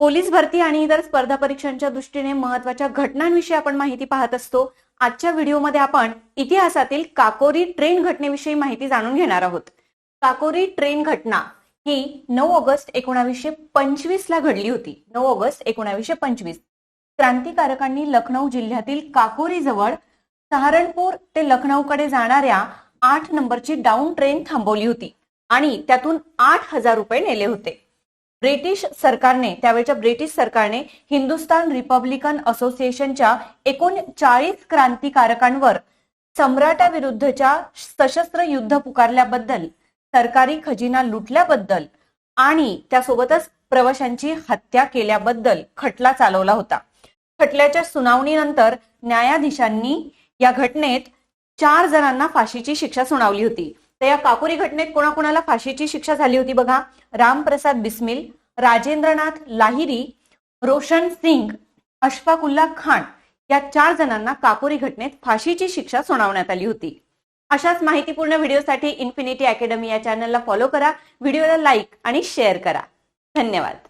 Police भरती आणि इतर स्पर्धा परीक्षांच्या दृष्टीने महत्त्वाच्या घटनांविषयी आपण माहिती पाहत असतो. आजच्या व्हिडिओमध्ये आपण इतिहासातील काकोरी ट्रेन घटनेविषयी माहिती जाणून घेणार आहोत. काकोरी ट्रेन घटना ही नऊ ऑगस्ट एकोणावीसशे पंचवीस ला घडली होती. नऊ ऑगस्ट एकोणावीसशे पंचवीस. क्रांतिकारकांनी लखनौ जिल्ह्यातील काकोरी जवळ सहारणपूर ते लखनौकडे जाणाऱ्या आठ नंबरची डाऊन ट्रेन थांबवली होती आणि त्यातून आठ हजार रुपये नेले होते. ब्रिटिश सरकारने त्यावेळच्या ब्रिटिश सरकारने हिंदुस्तान रिपब्लिकन असोसिएशनच्या एकूण चाळीस क्रांतिकारकांवर सम्राटाविरुद्धच्या सशस्त्र युद्ध पुकारल्याबद्दल सरकारी खजिना लुटल्याबद्दल आणि त्यासोबतच प्रवाशांची हत्या केल्याबद्दल खटला चालवला होता. खटल्याच्या सुनावणीनंतर न्यायाधीशांनी या घटनेत चार जणांना फाशीची शिक्षा सुनावली होती. तर या काकुरी घटनेत कोणाकोणाला फाशीची शिक्षा झाली होती बघा. रामप्रसाद बिस्मिल राजेंद्रनाथ लाहिरी रोशन सिंग अशफाकुल्ला खान या चार जणांना काकोरी घटनेत फाशीची शिक्षा सुनावण्यात आली होती. अशाच माहितीपूर्ण व्हिडिओसाठी इन्फिनिटी अकॅडमी या चॅनलला फॉलो करा. व्हिडिओला लाईक आणि शेअर करा. धन्यवाद.